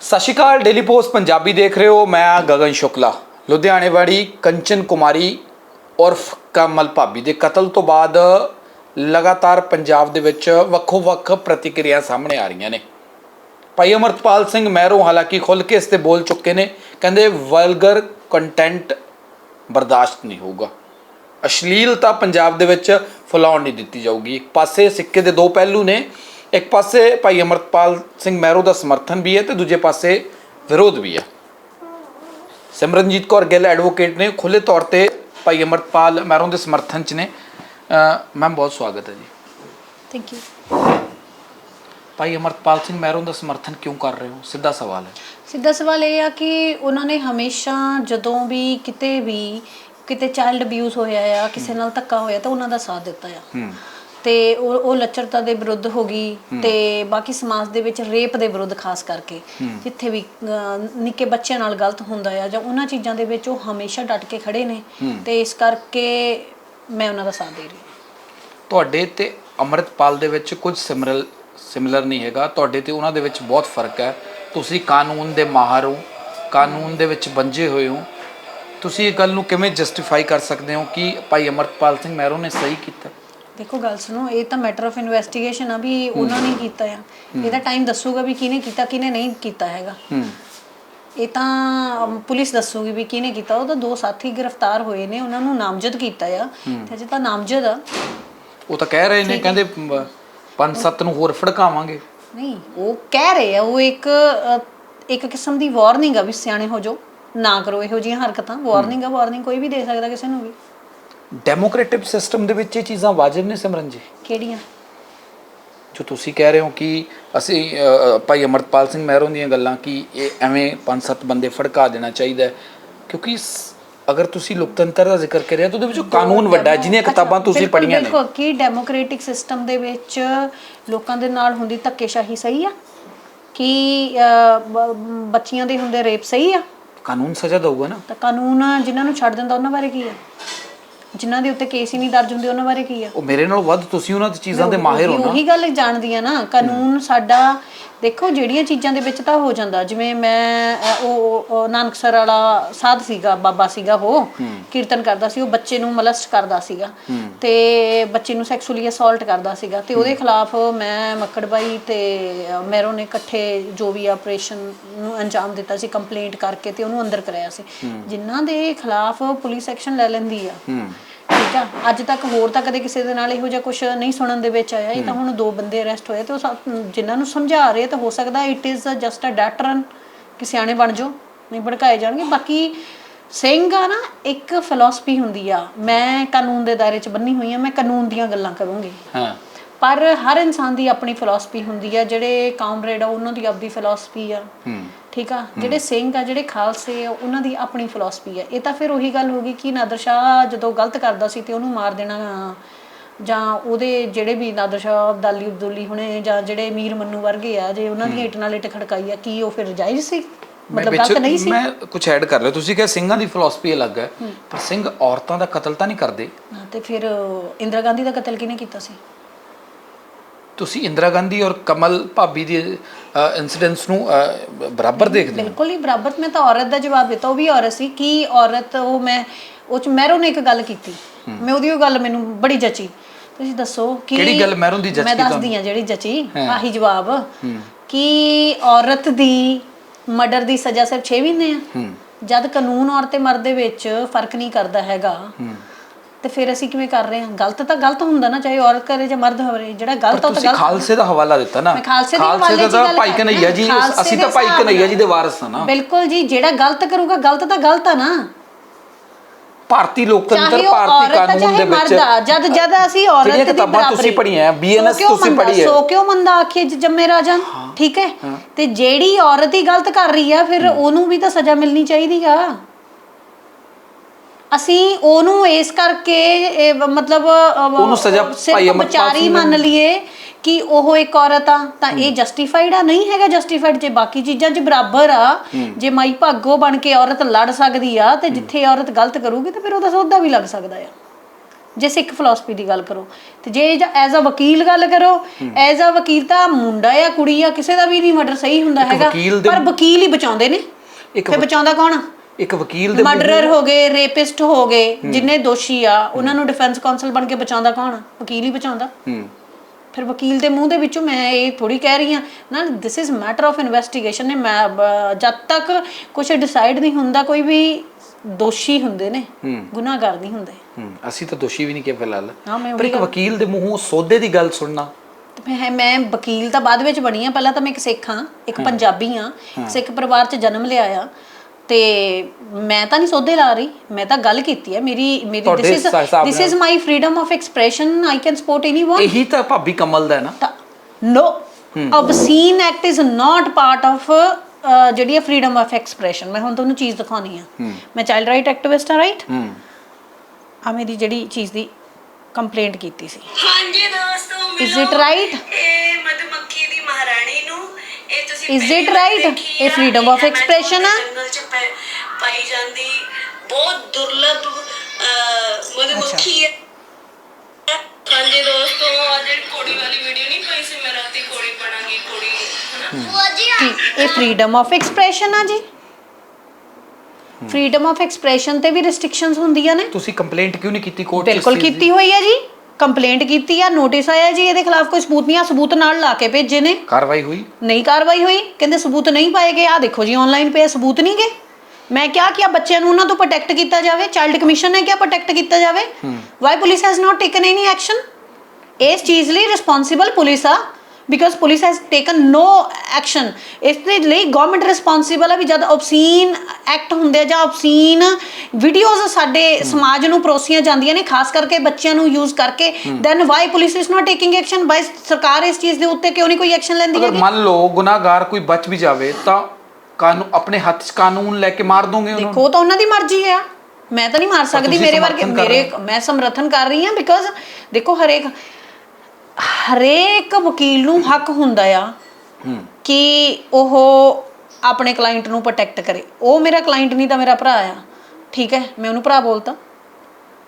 ਸਤਿ ਸ਼੍ਰੀ ਅਕਾਲ ਡੇਲੀ ਪੋਸਟ ਪੰਜਾਬੀ ਦੇਖ ਰਹੇ ਹੋ, ਮੈਂ ਗਗਨ ਸ਼ੁਕਲਾ। ਲੁਧਿਆਣੇ ਵਾਲੀ ਕੰਚਨ ਕੁਮਾਰੀ ਉਰਫ ਕਮਲ ਭਾਬੀ ਦੇ ਕਤਲ ਤੋਂ ਬਾਅਦ ਲਗਾਤਾਰ ਪੰਜਾਬ ਦੇ ਵਿੱਚ ਵੱਖੋ-ਵੱਖ ਪ੍ਰਤੀਕਿਰਿਆ ਸਾਹਮਣੇ ਆ ਰਹੀਆਂ ਨੇ। ਭਾਈ ਅਮਰਪਾਲ ਸਿੰਘ ਮਹਿਰੋ ਹਾਲਾਂਕਿ ਖੁੱਲ ਕੇ ਇਸ ਤੇ ਬੋਲ ਚੁੱਕੇ ਨੇ, ਕਹਿੰਦੇ ਵਲਗਰ ਕੰਟੈਂਟ ਬਰਦਾਸ਼ਤ ਨਹੀਂ ਹੋਊਗਾ। ਅਸ਼ਲੀਲਤਾ ਪੰਜਾਬ ਦੇ ਵਿੱਚ ਫੈਲਾਉਣ ਨਹੀਂ ਦਿੱਤੀ ਜਾਊਗੀ। ਇੱਕ ਪਾਸੇ ਸਿੱਕੇ ਦੇ ਦੋ ਪਹਿਲੂ ਨੇ ਇੱਕ ਪਾਸੇ ਭਾਈ ਅਮਰਪਾਲ ਸਿੰਘ ਮਹਿਰੋ ਦਾ ਸਮਰਥਨ ਵੀ ਹੈ ਤੇ ਦੂਜੇ ਪਾਸੇ ਵਿਰੋਧ ਵੀ ਹੈ। ਸਿਮਰਨਜੀਤ ਕੌਰ ਗਿੱਲ ਐਡਵੋਕੇਟ ਨੇ ਖੁੱਲੇ ਤੌਰ ਤੇ ਭਾਈ ਅਮਰਪਾਲ ਮਹਿਰੋ ਦੇ ਸਮਰਥਨ ਚ ਨੇ। ਮੈਮ ਬਹੁਤ ਸਵਾਗਤ ਹੈ ਜੀ। ਥੈਂਕ ਯੂ ਭਾਈ ਅਮਰਪਾਲ ਸਿੰਘ ਮਹਿਰੋ ਦਾ ਸਮਰਥਨ ਕਿਉਂ ਕਰ ਰਹੇ ਹੋ? ਸਿੱਧਾ ਸਵਾਲ ਹੈ। ਸਿੱਧਾ ਸਵਾਲ ਇਹ ਆ ਕਿ ਉਹਨਾਂ ਨੇ ਹਮੇਸ਼ਾ ਜਦੋਂ ਵੀ ਕਿਤੇ ਵੀ ਕਿਤੇ ਚਾਈਲਡ ਅਬਿਊਜ਼ ਹੋਇਆ ਆ ਕਿਸੇ ਨਾਲ ਧੱਕਾ ਹੋਇਆ ਤਾਂ ਉਹਨਾਂ ਦਾ ਸਾਥ ਦਿੱਤਾ ਆ। ਹੂੰ। ਤੇ ਉਹ ਉਹ ਲੱਚਰਤਾ ਦੇ ਵਿਰੁੱਧ ਹੋ ਗਈ ਤੇ ਬਾਕੀ ਸਮਾਜ ਦੇ ਵਿੱਚ ਰੇਪ ਦੇ ਵਿਰੁੱਧ ਖਾਸ ਕਰਕੇ ਜਿੱਥੇ ਵੀ ਅਹ, ਨਿੱਕੇ ਬੱਚਿਆਂ ਨਾਲ ਗਲਤ ਹੁੰਦਾ ਆ ਜਾਂ ਉਹਨਾਂ ਚੀਜ਼ਾਂ ਦੇ ਵਿੱਚ ਉਹ ਹਮੇਸ਼ਾ ਡਟ ਕੇ ਖੜੇ ਨੇ ਤੇ ਇਸ ਕਰਕੇ ਮੈਂ ਉਹਨਾਂ ਦਾ ਸਾਥ ਦੇ ਰਹੀ ਹਾਂ। ਤੁਹਾਡੇ ਤੇ ਅਮਰਤਪਾਲ ਦੇ ਵਿੱਚ ਕੁਝ ਸਿਮਰਲ ਸਿਮਿਲਰ ਨਹੀਂ ਹੈਗਾ। ਤੁਹਾਡੇ ਤੇ ਉਹਨਾਂ ਦੇ ਵਿੱਚ ਬਹੁਤ ਫ਼ਰਕ ਹੈ। ਤੁਸੀਂ ਕਾਨੂੰਨ ਦੇ ਮਾਹਰ ਹੋ ਕਾਨੂੰਨ ਦੇ ਵਿੱਚ ਬੰਝੇ ਹੋਏ ਹੋ। ਤੁਸੀਂ ਇਹ ਗੱਲ ਨੂੰ ਕਿਵੇਂ ਜਸਟੀਫਾਈ ਕਰ ਸਕਦੇ ਹੋ ਕਿ ਭਾਈ ਅਮਰਤਪਾਲ ਸਿੰਘ ਮਹਿਰੋ ਨੇ ਸਹੀ ਕੀਤਾ? ਦੇਖੋ ਗੱਲ ਸੁਣੋ ਇਹ ਤਾਂ ਮੈਟਰ ਆਫ ਇਨਵੈਸਟੀਗੇਸ਼ਨ ਆ ਵੀ ਉਹਨਾਂ ਨੇ ਕੀਤਾ ਆ। ਇਹਦਾ ਟਾਈਮ ਦੱਸੂਗਾ ਵੀ ਕਿਹਨੇ ਕੀਤਾ ਕਿਹਨੇ ਨਹੀਂ ਕੀਤਾ ਹੈਗਾ। ਇਹ ਤਾਂ ਪੁਲਿਸ ਦੱਸੂਗੀ ਵੀ ਕਿਹਨੇ ਕੀਤਾ ਉਹ ਤਾਂ ਦੋ ਸਾਥੀ ਗ੍ਰਿਫਤਾਰ ਹੋਏ ਨੇ ਉਹਨਾਂ ਨੂੰ ਨਾਮਜ਼ਦ ਕੀਤਾ ਆ। ਤੇ ਅਜੇ ਤਾਂ ਨਾਮਜ਼ਦ ਆ। ਉਹ ਤਾਂ ਕਹਿ ਰਹੇ ਨੇ ਕਹਿੰਦੇ ਪੰਜ ਸੱਤ ਨੂੰ ਹੋਰ ਫੜਕਾਵਾਂਗੇ। ਨਹੀਂ ਉਹ ਕਹਿ ਰਹੇ ਆ ਉਹ ਇੱਕ ਇੱਕ ਕਿਸਮ ਦੀ ਵਾਰਨਿੰਗ ਆ ਵੀ ਸਿਆਣੇ ਹੋ ਜਾਓ ਨਾ ਕਰੋ ਇਹੋ ਜਿਹੀਆਂ ਹਰਕਤਾਂ। ਵਾਰਨਿੰਗ ਆ ਵਾਰਨਿੰਗ ਕੋਈ ਵੀ ਦੇ ਸਕਦਾ ਕਿਸੇ ਨੂੰ ਵੀ। ਡੈਮੋਕ੍ਰੈਟਿਕ ਸਿਸਟਮ ਦੇ ਵਿੱਚ ਇਹ ਚੀਜ਼ਾਂ ਵਾਜਬ ਨੇ ਸਿਮਰਨ ਜੀ? ਕਿਹੜੀਆਂ? ਜੋ ਤੁਸੀਂ ਕਹਿ ਰਹੇ ਹੋ ਕਿ ਅਸੀਂ ਅ, ਭਾਈ ਅਮਰਤਪਾਲ ਸਿੰਘ ਮਹਿਰੋ ਦੀਆਂ ਗੱਲਾਂ ਕਿ ਇਹ ਐਵੇਂ ਪੰਜ ਸੱਤ ਬੰਦੇ ਫੜਕਾ ਦੇਣਾ ਚਾਹੀਦਾ ਹੈ। ਕਿਉਂਕਿ ਸ- ਅਗਰ ਤੁਸੀਂ ਲੋਕਤੰਤਰ ਦਾ ਜ਼ਿਕਰ ਕਰਿਆ ਤਾਂ ਉਹਦੇ ਵਿੱਚ ਕਾਨੂੰਨ ਵੱਡਾ ਹੈ ਜਿਹਦੀਆਂ ਕਿਤਾਬਾਂ ਤੁਸੀਂ ਬਿਲਕੁਲ, ਪੜ੍ਹੀਆਂ ਨੇ। ਬਿਲਕੁਲ। ਕੀ ਡੈਮੋਕ੍ਰੈਟਿਕ ਸਿਸਟਮ ਦੇ ਵਿੱਚ ਲੋਕਾਂ ਦੇ ਨਾਲ ਹੁੰਦੀ ਧੱਕੇਸ਼ਾਹੀ ਸਹੀ ਆ? ਕੀ ਬ- ਬੱਚੀਆਂ ਦੇ ਹੁੰਦੇ ਰੇਪ ਸਹੀ ਆ? ਕਾਨੂੰਨ ਸਜ਼ਾ ਦਊਗਾ ਨਾ। ਤਾਂ ਕਾਨੂੰਨ ਜਿਨ੍ਹਾਂ ਨੂੰ ਛੱਡ ਦਿੰਦਾ ਉਹਨਾਂ ਬਾਰੇ ਕੀ ਆ? ਜਿਨ੍ਹਾਂ ਦੇ ਉੱਤੇ ਕੇਸ ਹੀ ਨਹੀਂ ਦਰਜ ਹੁੰਦੇ ਉਹਨਾਂ ਬਾਰੇ ਕੀ ਆ? ਉਹ ਮੇਰੇ ਨਾਲ ਵੱਧ ਤੁਸੀਂ ਉਹਨਾਂ ਦੀ ਚੀਜ਼ਾਂ ਦੇ ਮਾਹਿਰ ਹੋ ਨਾ। ਉਹੀ ਗੱਲ ਜਾਣਦੀ ਆ ਨਾ ਕਾਨੂੰਨ ਸਾਡਾ ਦੇਖੋ ਜਿਹੜੀਆਂ ਚੀਜ਼ਾਂ ਦੇ ਵਿੱਚ ਤਾਂ ਹੋ ਜਾਂਦਾ ਜਿਵੇਂ ਮੈਂ ਅ, ਉਹ ਉਹ ਨਾਨਕਸਰ ਵਾਲਾ ਸਾਧ ਸੀਗਾ ਬਾਬਾ ਸੀਗਾ ਉਹ ਕੀਰਤਨ ਕਰਦਾ ਸੀ ਉਹ ਬੱਚੇ ਨੂੰ ਮਲਸਟ ਕਰਦਾ ਸੀਗਾ। ਤੇ ਬੱਚੇ ਨੂੰ ਸੈਕਸੁਅਲੀ ਅਸੌਲਟ ਕਰਦਾ ਸੀਗਾ ਤੇ ਉਹਦੇ ਖਿਲਾਫ ਮੈਂ ਮੱਕੜਬਾਈ ਤੇ ਅ, ਮੈਰੋ ਨੇ ਇਕੱਠੇ ਜੋ ਵੀ ਆਪਰੇਸ਼ਨ ਨੂੰ ਅੰਜਾਮ ਦਿੱਤਾ ਸੀ ਕੰਪਲੇਂਟ ਕਰਕੇ ਤੇ ਉਹਨੂੰ ਅੰਦਰ ਕਰਾਇਆ ਸੀ। ਜਿਨ੍ਹਾਂ ਦੇ ਖਿਲਾਫ ਪੁਲਿਸ ਐਕਸ਼ਨ ਲੈ ਲੈਂਦੀ ਆ ਹੂੰ। ਠੀਕ ਆ। ਅੱਜ ਤੱਕ ਹੋਰ ਤਾਂ ਕਦੇ ਕਿਸੇ ਦੇ ਨਾਲ ਇਹੋ ਜਿਹਾ ਕੁਝ ਨਹੀਂ ਸੁਣਨ ਦੇ ਵਿੱਚ ਆਇਆ। ਇਹ ਤਾਂ ਹੁਣ ਦੋ ਬੰਦੇ ਅਰੈਸਟ ਹੋਏ ਤੇ ਉਹ ਸਾ- ਜਿਨ੍ਹਾਂ ਨੂੰ ਸਮਝਾ ਰਹੇ ਤਾਂ ਹੋ ਸਕਦਾ it is just a deterrent ਕਿ ਸਿਆਣੇ ਬਣ ਜਾਓ, ਨਹੀਂ ਭੜਕਾਏ ਜਾਣਗੇ। ਬਾਕੀ ਸਿੰਘ ਆ ਨਾ, ਇੱਕ ਫਿਲਾਸਫੀ ਹੁੰਦੀ ਆ। ਮੈਂ ਕਾਨੂੰਨ ਦੇ ਦਾਇਰੇ 'ਚ ਬੰਨੀ ਹੋਈ ਆ, ਮੈਂ ਕਾਨੂੰਨ ਦੀਆਂ ਗੱਲਾਂ ਕਰੂੰਗੀ। ਹਾਂ। ਪਰ ਹਰ ਇਨਸਾਨ ਦੀ ਆਪਣੀ ਫਿਲਾਸਫੀ ਹੁੰਦੀ ਆ ਜਿਹੜੇ ਕਾਮਰੇਡ ਆ ਉਹਨਾਂ ਦੀ ਆਪਣੀ ਫਿਲਾਸਫੀ ਆ। ਠੀਕ ਆ? ਜਿਹੜੇ ਸਿੰਘ ਆ ਜਿਹੜੇ ਖਾਲਸੇ ਆ ਉਹਨਾਂ ਦੀ ਆਪਣੀ ਫਿਲਾਸਫੀ ਆ। ਇਹ ਤਾਂ ਫਿਰ ਉਹੀ ਗੱਲ ਹੋ ਗਈ ਕਿ ਨਾਦਰ ਸ਼ਾਹ ਜਦੋਂ ਗਲਤ ਕਰਦਾ ਸੀ ਤੇ ਉਹਨੂੰ ਮਾਰ ਦੇਣਾ ਜਾਂ ਉਹਦੇ ਜਿਹੜੇ ਵੀ ਨਾਦਰ ਸ਼ਾਹ ਅਬਦਾਲੀ ਅਬਦੁੱਲੀ ਹੁਣੇ ਜਾਂ ਜਿਹੜੇ ਮੀਰ ਮੰਨੂ ਵਰਗੇ ਆ ਜੇ ਉਹਨਾਂ ਦੀਆਂ ਇੱਟ ਨਾਲ ਇੱਟ ਖੜਕਾਈ ਆ ਕੀ ਉਹ ਫਿਰ ਜਾਇਜ਼ ਸੀ? ਮਤਲਬ ਗਲਤ ਨਹੀਂ ਸੀ? ਮੈਂ ਕੁਝ ਐਡ ਕਰ ਲਿਆ ਤੁਸੀਂ ਕਿਹਾ ਸਿੰਘਾਂ ਦੀ ਫਿਲਾਸਫੀ ਅਲੱਗ ਹੈ ਪਰ ਸਿੰਘ ਔਰਤਾਂ ਦਾ ਕਤਲ ਤਾਂ ਨਹੀਂ ਕਰਦੇ। ਤੇ ਫਿਰ ਇੰਦਰਾ ਗਾਂਧੀ ਦਾ ਕਤਲ ਕਿਹਨੇ ਕੀਤਾ ਸੀ? ਤੁਸੀਂ ਇੰਦਰਾ ਗਾਂਧੀ ਔਰ ਕਮਲ ਭਾਬੀ ਦੇ ਇਨਸੀਡੈਂਟਸ ਨੂੰ ਬਰਾਬਰ ਦੇਖਦੇ ਹੋ? ਬਿਲਕੁਲ ਹੀ ਬਰਾਬਰ। ਮੈਂ ਤਾਂ ਔਰਤ ਦਾ ਜਵਾਬ ਦਿੱਤਾ ਉਹ ਵੀ ਔਰਤ ਸੀ। ਕੀ ਔਰਤ ਉਹ ਮੈਂ ਉਹ ਚ ਮਹਿਰੋ ਨੇ ਇੱਕ ਗੱਲ ਕੀਤੀ। ਮੈਂ ਉਹਦੀ ਉਹ ਗੱਲ ਮੈਨੂੰ ਬੜੀ ਜਚੀ। ਤੁਸੀਂ ਦੱਸੋ ਕਿ ਕਿਹੜੀ ਗੱਲ ਮਹਿਰੋਂ ਦੀ ਜਚੀ ਮੈਂ? ਦੱਸਦੀ ਆ ਜਿਹੜੀ ਜਚੀ ਆਹੀ ਜਵਾਬ। ਕਿ ਔਰਤ ਦੀ ਮਰਡਰ ਦੀ ਸਜ਼ਾ ਸਿਰਫ 6 ਮਹੀਨੇ ਆ। ਜਦ ਕਾਨੂੰਨ ਔਰਤ ਤੇ ਮਰਦ ਦੇ ਵਿੱਚ ਫ਼ਰਕ ਨਹੀਂ ਕਰਦਾ ਹੈਗਾ ਤੇ ਫਿਰ ਅਸੀਂ ਕਿਵੇਂ ਕਰ ਰਹੇ ਹਾਂ? ਗਲਤ ਤਾਂ ਗਲਤ ਹੁੰਦਾ ਨਾ ਚਾਹੇ ਔਰਤ ਕਰੇ ਜਾਂ ਮਰਦ ਹੋਵੇ ਜਿਹੜਾ ਗਲਤ ਉਹ ਤਾਂ ਤੁਸੀਂ ਗਲਤ ਖਾਲਸੇ ਦਾ ਹਵਾਲਾ ਦਿੱਤਾ ਨਾ। ਮੈਂ ਖਾਲਸੇ ਦੇ ਦਾ ਹਵਾਲੇ ਚ ਤਾਂ ਗੱਲ ਭਾਈ ਕਰ ਕਨਈਆ ਜੀ ਹਾਂ। ਖਾਲਸੇ ਅਸੀਂ ਦੇ ਤਾਂ ਭਾਈ ਹਿਸਾਬ ਕਨਈਆ ਜੀ ਦੇ। ਵਾਰਸ ਹਾਂ ਨਾ। ਬਿਲਕੁਲ ਜੀ ਜਿਹੜਾ ਗਲਤ ਕਰੂਗਾ ਗਲਤ ਤਾਂ ਗਲਤ ਆ ਨਾ। ਭਾਰਤੀ ਲੋਕਤੰਤਰ ਚਾਹੇ ਉਹ ਭਾਰਤੀ ਔਰਤ ਆ ਕਾਨੂੰਨ ਦੇ ਚਾਹੇ ਵਿੱਚ ਮਰਦ ਆ ਜਦ ਜਦ ਅਸੀਂ ਔਰਤ ਜਿਹੜੀਆਂ ਦੀ ਕਿਤਾਬਾਂ ਤੁਸੀਂ ਪੜ੍ਹੀਆਂ BNS ਸੋ ਕਿਉਂ ਤੁਸੀਂ ਮੰਦਾ- ਪੜ੍ਹੀ ਹੈ। ਸੋ ਕਿਉਂ ਮੰਦਾ ਆਖੇ ਜੰਮੇ ਰਾਜਨ ਠੀਕ ਹੈ? ਤੇ ਜਿਹੜੀ ਔਰਤ ਹੀ ਗਲਤ ਕਰ ਰਹੀ ਆ ਫਿਰ ਉਹਨੂੰ ਵੀ ਤਾਂ ਸਜ਼ਾ ਮਿਲਣੀ ਚਾਹੀਦੀ ਆ। ਅਸੀਂ ਉਹਨੂੰ ਇਸ ਕਰਕੇ ਇਹ ਮਤਲਬ ਅ, ਉਹਨੂੰ ਸਜ਼ਾ ਸਿਰਫ ਭਾਈ ਅਮਰਪਾਲ ਵਿਚਾਰੀ ਸਿੰਘ ਨੇ- ਮੰਨ ਲਈਏ ਕਿ ਉਹ ਇੱਕ ਔਰਤ ਆ ਤਾਂ ਇਹ ਜਸਟੀਫਾਈਡ ਆ? ਨਹੀਂ ਹੈਗਾ ਜਸਟੀਫਾਈਡ ਜੇ ਬਾਕੀ ਚੀਜ਼ਾਂ 'ਚ ਬਰਾਬਰ ਆ ਜੇ ਮਾਈ ਭਾਗੋ ਬਣ ਕੇ ਔਰਤ ਲੜ ਸਕਦੀ ਆ ਤੇ ਜਿੱਥੇ ਔਰਤ ਗਲਤ ਕਰੂਗੀ ਤੇ ਫਿਰ ਉਹਦਾ ਸੌਦਾ ਵੀ ਲੱਗ ਸਕਦਾ ਆ। ਜੇ ਸਿੱਖ ਫਿਲਾਸਫੀ ਦੀ ਗੱਲ ਕਰੋ। ਤੇ ਜੇ ਐਜ਼ ਅ ਵਕੀਲ ਗੱਲ ਕਰੋ ਐਜ਼ ਅ ਵਕੀਲ ਤਾਂ ਮੁੰਡਾ ਆ ਕੁੜੀ ਆ ਕਿਸੇ ਦਾ ਵੀ ਨਹੀਂ ਮਰਡਰ ਸਹੀ ਹੁੰਦਾ ਹੈਗਾ ਵਕੀਲ ਦੇ- ਪਰ ਵਕੀਲ ਹੀ ਬਚਾਉਂਦੇ ਨੇ। ਇੱਕ ਤੇ ਬਚਾਉਂਦਾ ਕੌਣ ਆ? ਇੱਕ ਵਕੀਲ ਦੇ ਮਰਡਰਰ ਹੋ ਗਏ ਰੇਪਿਸਟ ਹੋ ਗਏ ਜਿੰਨੇ ਦੋਸ਼ੀ ਆ ਉਹਨਾਂ ਨੂੰ ਡਿਫੈਂਸ ਕਾਉਂਸਲ ਬਣ ਕੇ ਬਚਾਉਂਦਾ ਕੌਣ? ਆ ਵਕੀਲ ਹੀ ਬਚਾਉਂਦਾ। ਹੂੰ। ਫਿਰ ਵਕੀਲ ਦੇ ਮੂੰਹ ਦੇ ਵਿੱਚੋਂ ਮੈਂ ਇਹ ਥੋੜੀ ਕਹਿ ਰਹੀ ਹਾਂ ਨਾ this is matter of investigation ਨੇ ਮੈਂ ਜਦ ਤੱਕ ਕੁਝ ਡਿਸਾਈਡ ਨਹੀਂ ਹੁੰਦਾ ਕੋਈ ਵੀ ਦੋਸ਼ੀ ਹੁੰਦੇ ਨੇ ਗੁਨਾਹਗਾਰ ਨਹੀਂ ਹੁੰਦੇ। ਅਸੀਂ ਤਾਂ ਦੋਸ਼ੀ ਵੀ ਨਹੀਂ ਕਿ ਫਿਲਹਾਲ। ਪਰ ਇੱਕ ਵਕੀਲ ਦੇ ਮੂੰਹੋਂ ਸੌਦੇ ਦੀ ਗੱਲ ਸੁਣਨਾ। ਮੈਂ ਮੈਂ ਵਕੀਲ ਤਾਂ ਬਾਅਦ ਵਿੱਚ ਬਣੀ ਆ ਪਹਿਲਾਂ ਤਾਂ ਮੈਂ ਇੱਕ ਸਿੱਖ ਹਾਂ ਇੱਕ ਪੰਜਾਬੀ ਹਾਂ। ਸਿੱਖ ਪਰਿਵਾਰ 'ਚ ਜਨਮ ਲਿਆ ਆ। ਤੇ ਮੈਂ ਤਾਂ ਨਹੀਂ ਸੋਧੇ ਲਾ ਰਹੀ ਮੈਂ ਤਾਂ ਗੱਲ ਕੀਤੀ ਹੈ ਮੇਰੀ ਮੇਰੀ ਦਿਸ ਇਸ ਦਿਸ ਨਾਲ। My freedom of expression I can support anyone ਇਹੀ ਤਾਂ ਭਾਬੀ ਕਮਲ ਦਾ ਹੈ ਨਾ। No obscene act is not part of ਜਿਹੜੀ ਹੈ ਫ੍ਰੀडम ਆਫ ਐਕਸਪ੍ਰੈਸ਼ਨ ਮੈਂ ਹੁਣ ਤੁਹਾਨੂੰ ਚੀਜ਼ ਦਿਖਾਉਣੀ ਆ। ਮੈਂ ਚਾਈਲਡ ਰਾਈਟ ਐਕਟਿਵਿਸਟ ਆ ਰਾਈਟ ਆ ਮੇਰੀ ਜਿਹੜੀ ਚੀਜ਼ ਦੀ ਕੰਪਲੇਂਟ ਕੀਤੀ ਸੀ। ਹਾਂਜੀ ਦੋਸਤੋ ਮਿਲੋ Is it ਇਹ ਮਧੂਮੱਖੀ ਦੀ ਮਹਾਰਾਣੀ ਨੂੰ। ਇਜ਼ ਇਟ ਰਾਈਟ ਇਹ ਫਰੀडम ਆਫ ਐਕਸਪ੍ਰੈਸ਼ਨ ਆ? ਜੰਗਲ ਚ ਪੈ- ਪਾਈ ਜਾਂਦੀ ਬਹੁਤ ਦੁਰਲਭ ਅਹ, ਮਧੂਮੱਖੀ ਹੈ। ਹਾਂਜੀ ਦੋਸਤੋ ਆ ਜਿਹੜੀ ਕੋੜੀ ਵਾਲੀ ਵੀਡੀਓ ਨਹੀਂ ਪਈ ਸੀ ਮੈਂ ਰਾਤੀ ਕੋੜੀ ਬਣਾਂਗੀ ਕੋੜੀ ਹਨਾ? ਕੀ ਇਹ ਫਰੀडम ਆਫ ਐਕਸਪ੍ਰੈਸ਼ਨ ਆ ਜੀ। ਫਰੀडम ਆਫ ਐਕਸਪ੍ਰੈਸ਼ਨ ਤੇ ਵੀ ਰੈਸਟ੍ਰਿਕਸ਼ਨਸ ਹੁੰਦੀਆਂ ਨੇ। ਤੁਸੀਂ ਕੰਪਲੇਂਟ ਕਿਉਂ ਨਹੀਂ ਕੀਤੀ ਕੋਰਟ ਬਿਲਕੁਲ ਕੀਤੀ ਹੋਈ ਹੈ ਜੀ। ਕੰਪਲੇਂਟ ਕੀਤੀ ਆ ਨੋਟਿਸ ਆਇਆ ਜੀ ਇਹਦੇ ਖਿਲਾਫ ਕੋਈ ਸਬੂਤ ਨਹੀਂ ਆ ਸਬੂਤ ਨਾਲ ਲਾ ਕੇ ਭੇਜੇ ਨੇ। ਕਾਰਵਾਈ ਹੋਈ? ਨਹੀਂ ਕਾਰਵਾਈ ਹੋਈ ਕਹਿੰਦੇ ਸਬੂਤ ਨਹੀਂ ਪਾਏ ਗਏ ਆ ਦੇਖੋ ਜੀ ਆਨਲਾਈਨ ਪਏ ਸਬੂਤ ਨਹੀਂ ਗਏ। ਮੈਂ ਕਿਹਾ ਕਿ ਆ ਬੱਚਿਆਂ ਨੂੰ ਉਹਨਾਂ ਤੋਂ ਪ੍ਰੋਟੈਕਟ ਕੀਤਾ ਜਾਵੇ ਚਾਈਲਡ ਕਮਿਸ਼ਨ ਨੇ ਕਿਹਾ ਪ੍ਰੋਟੈਕਟ ਕੀਤਾ ਜਾਵੇ। Why police has not taken any action ਇਸ ਚੀਜ਼ ਲਈ ਰਿਸਪੌਂਸਿਬਲ ਪੁਲਿਸ ਆ। Because police has taken no action ਇਸ ਦੇ ਲਈ ਗਵਰਨਮੈਂਟ ਰਿਸਪੌਂਸਿਬਲ ਆ ਵੀ ਜਦ ਆਬਸੀਨ ਐਕਟ ਹੁੰਦੇ ਆ ਜਾਂ ਆਬਸੀਨ ਵੀਡੀਓਜ਼ ਸਾਡੇ ਸਮਾਜ ਨੂੰ ਪਰੋਸੀਆਂ ਜਾਂਦੀਆਂ ਨੇ ਖਾਸ ਕਰਕੇ ਬੱਚਿਆਂ ਨੂੰ ਯੂਜ਼ ਕਰਕੇ then why police is not taking action by ਸਰਕਾਰ ਇਸ ਚੀਜ਼ ਦੇ ਉੱਤੇ ਕਿਉਂ ਨਹੀਂ ਕੋਈ ਐਕਸ਼ਨ ਲੈਂਦੀ ਅਗਰ ਹੈਗੀ? ਮੰਨ ਲਓ ਗੁਨਾਹਗਾਰ ਕੋਈ ਬਚ ਵੀ ਜਾਵੇ ਤਾਂ ਕਾਨੂੰਨ ਆਪਣੇ ਹੱਥ 'ਚ ਕਾਨੂੰਨ ਲੈ ਕੇ ਮਾਰ ਦੋਗੇ ਉਹਨੂੰ? ਦੇਖੋ ਤਾਂ ਉਹਨਾਂ ਦੀ ਮਰਜ਼ੀ ਆ। ਮੈਂ ਤਾਂ ਨਹੀਂ ਮਾਰ ਸਕਦੀ ਮੇਰੇ ਵਰਗੇ ਮੇਰੇ ਮੈਂ ਸਮਰਥਨ ਕਰ ਰਹੀ ਹਾਂ ਬਿਕਾਜ਼ ਦੇਖੋ ਹਰੇਕ ਹਰੇਕ ਵਕੀਲ ਨੂੰ ਹੱਕ ਹੁੰਦਾ ਆ ਕਿ ਉਹ ਆਪਣੇ ਕਲਾਇੰਟ ਨੂੰ ਪ੍ਰੋਟੈਕਟ ਕਰੇ। ਉਹ ਮੇਰਾ ਕਲਾਇੰਟ ਨਹੀਂ ਤਾਂ ਮੇਰਾ ਭਰਾ ਆ। ਠੀਕ ਹੈ? ਮੈਂ ਉਹਨੂੰ ਭਰਾ ਬੋਲਤਾ।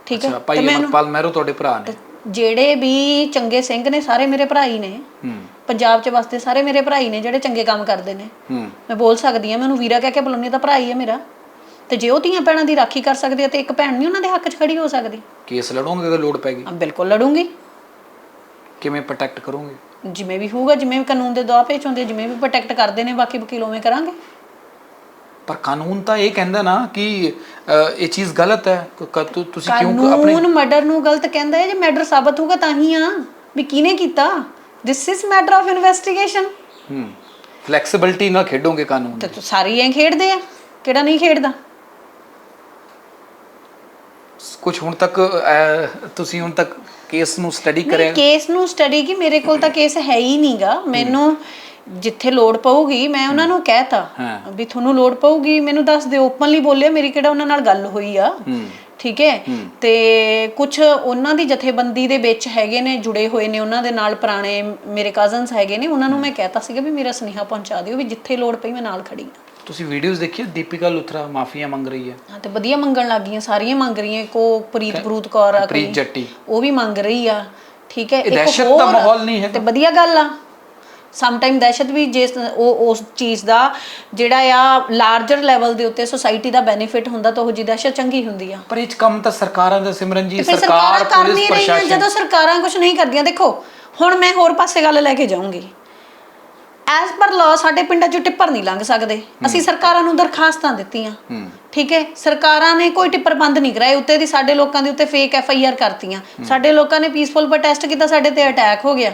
ਠੀਕ ਅੱਛਾ ਹੈ ਭਾਈ ਤੇ ਮੈਂ ਅਮਰਪਾਲ ਮਹਿਰੋ ਤੁਹਾਡੇ ਭਰਾ ਨੇ। ਜਿਹੜੇ ਵੀ ਚੰਗੇ ਸਿੰਘ ਨੇ ਸਾਰੇ ਮੇਰੇ ਭਰਾ ਹੀ ਨੇ। ਪੰਜਾਬ 'ਚ ਵਸਦੇ ਸਾਰੇ ਮੇਰੇ ਭਰਾ ਹੀ ਨੇ ਜਿਹੜੇ ਚੰਗੇ ਕੰਮ ਕਰਦੇ ਨੇ। ਮੈਂ ਬੋਲ ਸਕਦੀ ਆ ਮੈਂ ਉਹਨੂੰ ਵੀਰਾ ਕਹਿ ਕੇ ਬੁਲਾਉਂਦੀ ਹਾਂ ਤਾਂ ਭਰਾ ਹੀ ਹੈ ਮੇਰਾ। ਤੇ ਜੇ ਉਹ ਧੀਆਂ ਭੈਣਾਂ ਦੀ ਰਾਖੀ ਕਰ ਸਕਦੀ ਆ ਤੇ ਇੱਕ ਭੈਣ ਨਹੀਂ ਉਹਨਾਂ ਦੇ ਹੱਕ 'ਚ ਖੜੀ ਹੋ ਸਕਦੀ। ਕੇਸ ਲੜੋਗੇ ਅਗਰ ਲੋੜ ਪੈਗੀ ਬਿਲਕੁਲ ਲੜੂੰਗੀ। ਕਿਵੇਂ ਪ੍ਰੋਟੈਕਟ ਕਰੋਗੇ? ਜਿਵੇਂ ਵੀ ਹੋਊਗਾ ਜਿਵੇਂ ਵੀ ਕਾਨੂੰਨ ਦੇ ਦਵਾ ਪੇਚ ਹੁੰਦੇ ਜਿਵੇਂ ਵੀ ਪ੍ਰੋਟੈਕਟ ਕਰਦੇ ਨੇ ਬਾਕੀ ਵਕੀਲ ਉਵੇਂ ਕਰਾਂਗੇ। ਪਰ ਕਾਨੂੰਨ ਤਾਂ ਇਹ ਕਹਿੰਦਾ ਨਾ ਕਿ ਅ, ਇਹ ਚੀਜ਼ ਗਲਤ ਹੈ। ਕ- ਤੁ- ਤੁਸੀਂ ਕਿਉਂ ਆਪਣੇ ਕਾਨੂੰਨ ਮਰਡਰ ਨੂੰ ਗਲਤ ਕਹਿੰਦਾ ਹੈ ਜੇ ਮਰਡਰ ਸਾਬਤ ਹੋਊਗਾ ਤਾਂ ਹੀ ਆ। ਵੀ ਕਿਹਨੇ ਕੀਤਾ? This is matter of investigation ਹੂੰ। ਫਲੈਕਸੀਬਿਲਟੀ ਨਾਲ ਖੇਡੋਗੇ ਕਾਨੂੰਨ ਤੇ ਤੂੰ ਸਾਰੇ ਐਂ ਖੇਡਦੇ ਆ ਕਿਹੜਾ ਨਹੀਂ ਖੇਡਦਾ? ਕੁਝ ਹੁਣ ਤੱਕ ਤੁਸੀਂ ਹੁਣ ਤੱਕ ਕੇਸ ਨੂੰ ਸਟੱਡੀ ਕਰਿਆ? ਕੇਸ ਨੂੰ ਸਟੱਡੀ ਕੀ ਮੇਰੇ ਕੋਲ ਤਾਂ ਕੇਸ ਹੈ ਹੀ ਨਹੀਂਗਾ। ਮੈਨੂੰ ਜਿੱਥੇ ਲੋੜ ਪਊਗੀ ਮੈਂ ਉਹਨਾਂ ਨੂੰ ਕਹਿਤਾ ਹਾਂ। ਵੀ ਤੁਹਾਨੂੰ ਲੋੜ ਪਊਗੀ ਮੈਨੂੰ ਦੱਸ ਦਿਓ ਓਪਨਲੀ ਬੋਲਿਆ ਮੇਰੀ ਕਿਹੜਾ ਉਹਨਾਂ ਨਾਲ ਗੱਲ ਹੋਈ ਆ। ਹੂੰ। ਠੀਕ ਹੈ? ਤੇ ਕੁਝ ਉਹਨਾਂ ਦੀ ਜਥੇਬੰਦੀ ਦੇ ਵਿੱਚ ਹੈਗੇ ਨੇ ਜੁੜੇ ਹੋਏ ਨੇ ਉਹਨਾਂ ਦੇ ਨਾਲ ਪੁਰਾਣੇ ਮੇਰੇ ਕਜ਼ਨਸ ਹੈਗੇ ਨੇ ਉਹਨਾਂ ਨੂੰ ਮੈਂ ਕਹਿਤਾ ਸੀਗਾ ਵੀ ਮੇਰਾ ਸੁਨੇਹਾ ਪਹੁੰਚਾ ਦਿਓ ਵੀ ਜਿੱਥੇ ਲੋੜ ਪਈ ਮੈਂ ਨਾਲ ਖੜੀ ਹਾਂ। ਤੁਸੀਂ ਵੀਡੀਓਜ਼ ਦੇਖੀ ਦੀਪਿਕਾ ਲੁਥਰਾ ਮਾਫੀਆ ਮੰਗ ਰਹੀ ਹੈ। ਹਾਂ ਤੇ ਵਧੀਆ ਮੰਗਣ ਲੱਗ ਗਈਆਂ ਸਾਰੀਆਂ ਮੰਗ ਰਹੀਆਂ। ਕੋ ਪ੍ਰੀਤ ਬਰੂਤ ਕੌਰ ਆ ਪ੍ਰੀਤ ਜੱਟੀ। ਉਹ ਵੀ ਮੰਗ ਰਹੀ ਆ। ਠੀਕ ਹੈ ਇਹ ਦਹਿਸ਼ਤ ਦਾ ਮਾਹੌਲ ਨਹੀਂ ਹੈਗਾ। ਤੇ ਵਧੀਆ ਗੱਲ ਆ। ਸਮ ਟਾਈਮ ਦਹਿਸ਼ਤ ਵੀ ਜੇ ਉਹ ਉਸ ਚੀਜ਼ ਦਾ ਜਿਹੜਾ ਆ ਲਾਰਜਰ ਲੈਵਲ ਦੇ ਉੱਤੇ ਸੋਸਾਇਟੀ ਦਾ ਬੈਨੀਫਿਟ ਹੁੰਦਾ ਤਾਂ ਉਹ ਜੀ ਦਹਿਸ਼ਤ ਚੰਗੀ ਹੁੰਦੀ ਆ। ਪਰ ਇਹ ਕੰਮ ਤਾਂ ਸਰਕਾਰਾਂ ਦਾ ਸਿਮਰਨ ਜੀ ਸਰਕਾਰ ਸਰਕਾਰਾਂ ਕਰ ਪੁਲਿਸ ਪ੍ਰਸ਼ਾਸਨ। ਜਦੋਂ ਸਰਕਾਰਾਂ ਕੁਝ ਨਹੀਂ ਕਰਦੀਆਂ ਦੇਖੋ ਹੁਣ ਮੈਂ ਹੋਰ ਪਾਸੇ ਗੱਲ ਲੈ ਕੇ ਜਾਊਂਗੀ। ਐਸ ਪਰ ਲਾਅ ਸਾਡੇ ਪਿੰਡਾਂ 'ਚੋਂ ਟਿੱਪਰ ਨਹੀਂ ਲੰਘ ਸਕਦੇ। ਅਸੀਂ ਸਰਕਾਰਾਂ ਨੂੰ ਦਰਖਾਸਤਾਂ ਦਿੱਤੀਆਂ। ਠੀਕ ਹੈ? ਸਰਕਾਰਾਂ ਨੇ ਕੋਈ ਟਿੱਪਰ ਬੰਦ ਨਹੀਂ ਕਰਾਏ। ਉੱਤੇ ਦੀ ਸਾਡੇ ਲੋਕਾਂ ਦੇ ਉੱਤੇ ਫੇਕ ਐਫ ਆਈ ਆਰ ਕਰਤੀਆਂ। ਸਾਡੇ ਲੋਕਾਂ ਨੇ ਪੀਸਫੁਲ ਪ੍ਰੋਟੈਸਟ ਕੀਤਾ ਸਾਡੇ ਤੇ ਅਟੈਕ ਹੋ ਗਿਆ।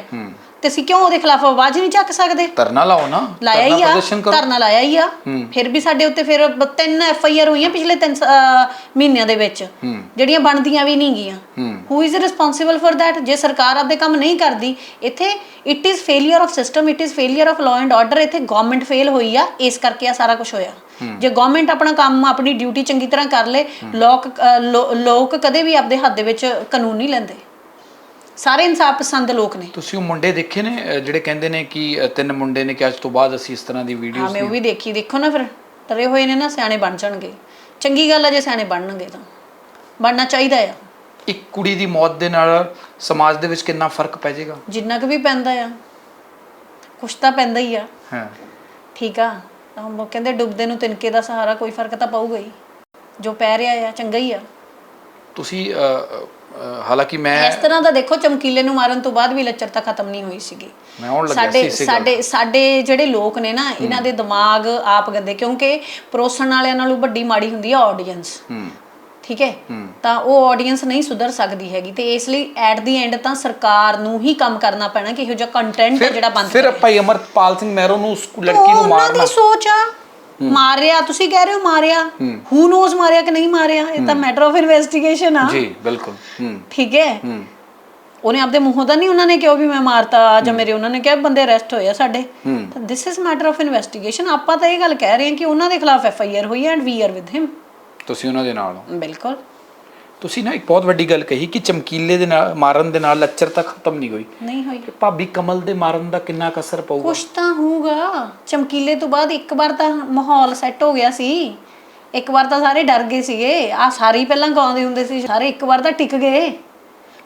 ਤੇ ਅਸੀਂ ਕਿਉਂ ਉਹਦੇ ਖਿਲਾਫ ਆਵਾਜ਼ ਨਹੀਂ ਚੱਕ ਸਕਦੇ? ਧਰਨਾ ਲਾਓ ਨਾ ਲਾਇਆ ਹੀ ਆ ਧਰਨਾ ਲਾਇਆ ਹੀ ਆ। ਫਿਰ ਵੀ ਸਾਡੇ ਉੱਤੇ ਫਿਰ ਤਿੰਨ ਐਫ ਆਈ ਆਰ ਹੋਈਆਂ ਪਿਛਲੇ ਤਿੰਨ ਮਹੀਨਿਆਂ ਦੇ ਵਿੱਚ। ਜਿਹੜੀਆਂ ਬਣਦੀਆਂ ਵੀ ਨਹੀਂ ਗੀਆਂ। Who. Is responsible for that ਜੇ ਸਰਕਾਰ ਆਪਦੇ ਕੰਮ ਨਹੀਂ ਕਰਦੀ ਇੱਥੇ it is failure of system it is failure of law and order ਇੱਥੇ ਗਵਰਨਮੈਂਟ ਫੇਲ ਹੋਈ ਆ ਇਸ ਕਰਕੇ ਆ ਸਾਰਾ ਕੁਝ ਹੋਇਆ। ਜੇ ਗਵਰਨਮੈਂਟ ਆਪਣਾ ਕੰਮ ਆਪਣੀ ਡਿਊਟੀ ਚੰਗੀ ਤਰ੍ਹਾਂ ਕਰ ਲੇ ਲੋਕ ਅਹ ਲੋ- ਲੋਕ ਕਦੇ ਵੀ ਆਪਦੇ ਹੱਥ ਦੇ ਵਿੱਚ ਕਾਨੂੰਨ ਨਹੀਂ ਲੈਂਦੇ। ਸਾਰੇ ਇਨਸਾਫ ਪਸੰਦ ਲੋਕ ਨੇ। ਤੁਸੀਂ ਉਹ ਮੁੰਡੇ ਦੇਖੇ ਨੇ ਜਿਹੜੇ ਕਹਿੰਦੇ ਨੇ ਕਿ ਤਿੰਨ ਮੁੰਡੇ ਨੇ ਕਿ ਅੱਜ ਤੋਂ ਬਾਅਦ ਅਸੀਂ ਇਸ ਤਰ੍ਹਾਂ ਦੀ ਹਾਂ ਵੀਡੀਓਜ਼ ਮੈਂ ਉਹ ਵੀ ਦੇਖੀ ਦੇਖੋ ਨਾ ਫਿਰ। ਡਰੇ ਹੋਏ ਨੇ ਨਾ ਸਿਆਣੇ ਬਣ ਜਾਣਗੇ। ਚੰਗੀ ਗੱਲ ਹੈ ਜੇ ਸਿਆਣੇ ਬਣਨਗੇ ਤਾਂ। ਬਣਨਾ ਚਾਹੀਦਾ ਆ। ਇੱਕ ਕੁੜੀ ਦੀ ਮੌਤ ਦੇ ਨਾਲ ਸਮਾਜ ਦੇ ਵਿੱਚ ਕਿੰਨਾ ਫ਼ਰਕ ਪੈ ਜਾਏਗਾ? ਜਿੰਨਾ ਕੁ ਵੀ ਪੈਂਦਾ ਆ। ਕੁਛ ਤਾਂ ਪੈਂਦਾ ਹੀ ਆ। ਹਾਂ। ਠੀਕ ਆ। ਤਾਂ ਉਹ ਕਹਿੰਦੇ ਡੁੱਬਦੇ ਨੂੰ ਤਿਨਕੇ ਦਾ ਸਹਾਰਾ ਕੋਈ ਫ਼ਰਕ ਤਾਂ ਪਊਗਾ ਹੀ। ਜੋ ਪੈ ਰਿਹਾ ਆ ਚੰਗਾ ਹੀ ਆ। ਤੁਸੀਂ ਅ, ਹਾਲਾਂਕਿ ਮੈਂ ਇਸ ਤਰ੍ਹਾਂ ਦਾ ਦੇਖੋ ਚਮਕੀਲੇ ਨੂੰ ਮਾਰਨ ਤੋਂ ਬਾਅਦ ਵੀ ਲੱਚਰਤਾ ਖਤਮ ਨਹੀਂ ਹੋਈ ਸੀਗੀ। ਸਾਡੇ ਸਾਡੇ ਸਾਡੇ ਜਿਹੜੇ ਲੋਕ ਨੇ ਨਾ ਇਹਨਾਂ ਦੇ ਦਿਮਾਗ ਆਪ ਗੰਦੇ ਕਿਉਂਕਿ ਪਰੋਸਣ ਵਾਲਿਆਂ ਨਾਲੋਂ ਵੱਡੀ ਮਾੜੀ ਹੁੰਦੀ ਆ ਆਡੀਅנס ਹੂੰ। ਠੀਕ ਹੈ? ਤਾਂ ਉਹ ਆਡੀਅנס ਨਹੀਂ ਸੁਧਰ ਸਕਦੀ ਹੈਗੀ ਤੇ ਇਸ ਲਈ ਐਟ ਦੀ ਐਂਡ ਤਾਂ ਸਰਕਾਰ ਨੂੰ ਹੀ ਕੰਮ ਕਰਨਾ ਪੈਣਾ ਕਿ ਇਹੋ ਜਿਹਾ ਕੰਟੈਂਟ ਜਿਹੜਾ ਬੰਦ ਫਿਰ ਭਾਈ ਅਮਰਪਾਲ ਸਿੰਘ ਮਹਿਰੋ ਨੂੰ ਉਸ ਲੜਕੀ ਨੂੰ ਉਹਨਾਂ ਦੀ ਸੋਚ ਆ। ਮਾਰਿਆ ਤੁਸੀਂ ਕਹਿ ਰਹੇ ਹੋ ਮਾਰਿਆ? ਹੂ। ਨੋਜ਼ ਮਾਰਿਆ ਕਿ ਨਹੀਂ ਮਾਰਿਆ? ਇਹ ਤਾਂ ਮੈਟਰ ਆਫ ਇਨਵੈਸਟੀਗੇਸ਼ਨ ਆ। ਜੀ ਬਿਲਕੁਲ। ਠੀਕ ਹੈ? ਉਹਨੇ ਆਪਦੇ ਮੂੰਹੋਂ ਤਾਂ ਨਹੀਂ ਉਹਨਾਂ ਨੇ ਕਿਹਾ ਵੀ ਮੈਂ ਮਾਰਤਾ ਜਾਂ ਮੇਰੇ ਉਹਨਾਂ ਨੇ ਕਿਹਾ ਬੰਦੇ ਅਰੈਸਟ ਹੋਏ ਆ ਸਾਡੇ। ਤਾਂ this is matter of investigation ਆਪਾਂ ਤਾਂ ਇਹ ਗੱਲ ਕਹਿ ਰਹੇ ਹਾਂ ਕਿ ਉਹਨਾਂ ਦੇ ਖਿਲਾਫ ਐਫ ਆਈ ਆਰ ਹੋਈ and we are with him ਤੁਸੀਂ ਉਹਨਾਂ ਦੇ ਨਾਲ ਹੋ। ਬਿਲਕੁਲ। ਤੁਸੀਂ ਨਾ ਇੱਕ ਬਹੁਤ ਵੱਡੀ ਗੱਲ ਕਹੀ ਕਿ ਚਮਕੀਲੇ ਦੇ ਨਾਲ ਮਾਰਨ ਦੇ ਨਾਲ ਲੱਚਰਤਾ ਖਤਮ ਨਹੀਂ ਹੋਈ। ਨਹੀਂ ਹੋਈ। ਕਿ ਭਾਬੀ ਕਮਲ ਦੇ ਮਾਰਨ ਦਾ ਕਿੰਨਾ ਕੁ ਅਸਰ ਪਊਗਾ? ਕੁਛ ਤਾਂ ਹੋਊਗਾ। ਚਮਕੀਲੇ ਤੋਂ ਬਾਅਦ ਇੱਕ ਵਾਰ ਤਾਂ ਮਾਹੌਲ ਸੈੱਟ ਹੋ ਗਿਆ ਸੀ। ਇੱਕ ਵਾਰ ਤਾਂ ਸਾਰੇ ਡਰ ਗਏ ਸੀਗੇ। ਆ ਸਾਰੇ ਹੀ ਪਹਿਲਾਂ ਗਾਉਂਦੇ ਹੁੰਦੇ ਸੀ ਸਾਰੇ ਇੱਕ ਵਾਰ ਤਾਂ ਟਿਕ ਗਏ।